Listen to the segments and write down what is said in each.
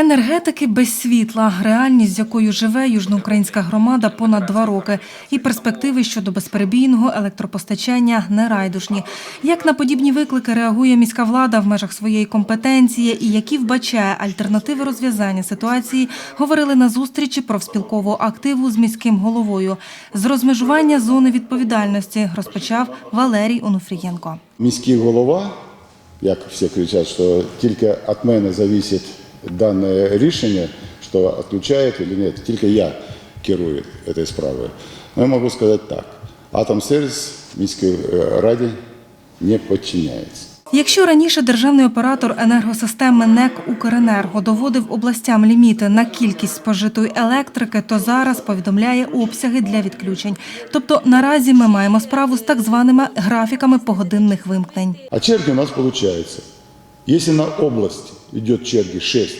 Енергетики без світла, реальність, з якою живе южноукраїнська громада понад два роки, і перспективи щодо безперебійного електропостачання нерайдушні. Як на подібні виклики реагує міська влада в межах своєї компетенції і які вбачає альтернативи розв'язання ситуації, говорили на зустрічі профспілкового активу з міським головою. З розмежування зони відповідальності розпочав Валерій Онуфрієнко. Міський голова, як всі кричать, що тільки від мене залежить дане рішення, що відключають чи ні, тільки я керую цією справою. Ну, я можу сказати так. Атомсервіс міській е, раді не підчиняється. Якщо раніше державний оператор енергосистеми НЕК «Укренерго» доводив областям ліміти на кількість спожитої електрики, то зараз повідомляє обсяги для відключень. Тобто наразі ми маємо справу з так званими графіками погодинних вимкнень. А черги у нас получается. Если на область идет черги 6,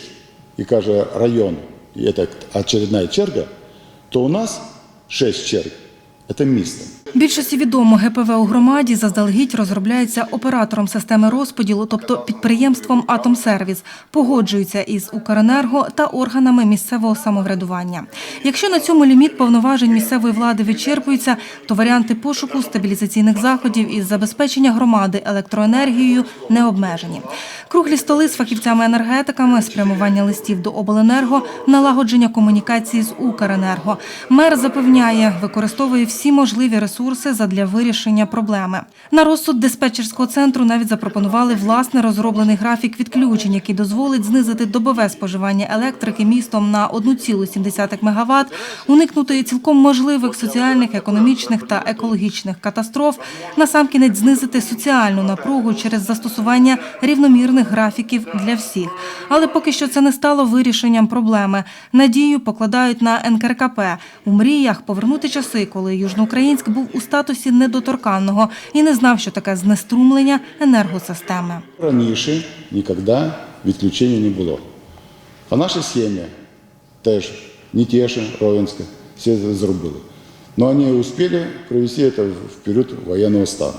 и каждый район, и это очередная черга, то у нас 6 черг – это місто. Більшості відомо, ГПВ у громаді заздалегідь розробляється оператором системи розподілу, тобто підприємством «Атомсервіс», погоджується із «Укренерго» та органами місцевого самоврядування. Якщо на цьому ліміт повноважень місцевої влади вичерпується, то варіанти пошуку стабілізаційних заходів із забезпечення громади електроенергією не обмежені. Круглі столи з фахівцями-енергетиками, спрямування листів до обленерго, налагодження комунікації з «Укренерго». Мер запевняє, використовує всі можливі ресурси задля вирішення проблеми. На розсуд диспетчерського центру навіть запропонували власне розроблений графік відключень, який дозволить знизити добове споживання електрики містом на 1,7 МВт, уникнути цілком можливих соціальних, економічних та екологічних катастроф, насамкінець знизити соціальну напругу через застосування рівномірних графіків для всіх. Але поки що це не стало вирішенням проблеми. Надію покладають на НКРКП у мріях повернути часи, коли Южноукраїнськ був у статусі недоторканного і не знав, що таке знеструмлення енергосистеми. Раніше ніколи відключення не було. А наші сім'ї теж Нітєша, Ровенська, це зробили. Але вони успіли провести це в період воєнного стану.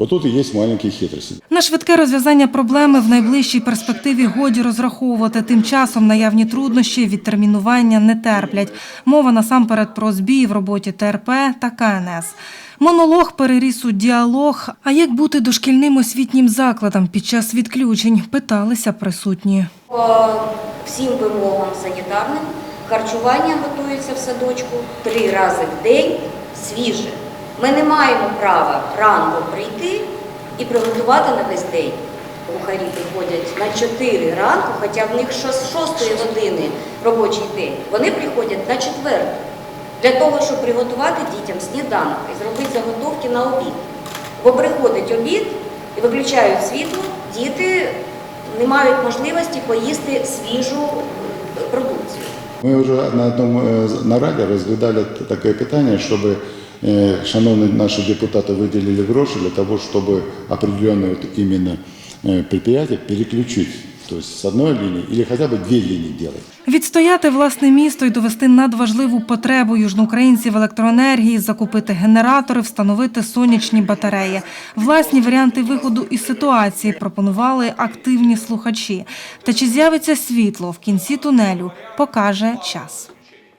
Вот тут і є маленькі хитрості. На швидке розв'язання проблеми в найближчій перспективі годі розраховувати. Тим часом наявні труднощі відтермінування не терплять. Мова насамперед про збій в роботі ТРП та КНС. Монолог переріс у діалог. А як бути дошкільним освітнім закладом під час відключень? Питалися присутні. По всім вимогам санітарним харчування готується в садочку три рази в день свіже. Ми не маємо права ранку прийти і приготувати на весь день. Кухарі приходять на 4 ранку, хоча в них з 6 години робочий день. Вони приходять на 4 для того, щоб приготувати дітям сніданок і зробити заготовки на обід. Бо приходить обід і виключають світло, діти не мають можливості поїсти свіжу продукцію. Ми вже на одному е, нараді розглядали таке питання, щоб е, шановні наші депутати виділили гроші для того, щоб определенні от іменно е, предприятия переключити. То есть с одной линии или хотя бы две линии делать. Відстояти власне місто і довести надважливу потребу южноукраїнців електроенергії, закупити генератори, встановити сонячні батареї. Власні варіанти виходу із ситуації пропонували активні слухачі. Та чи з'явиться світло в кінці тунелю, покаже час.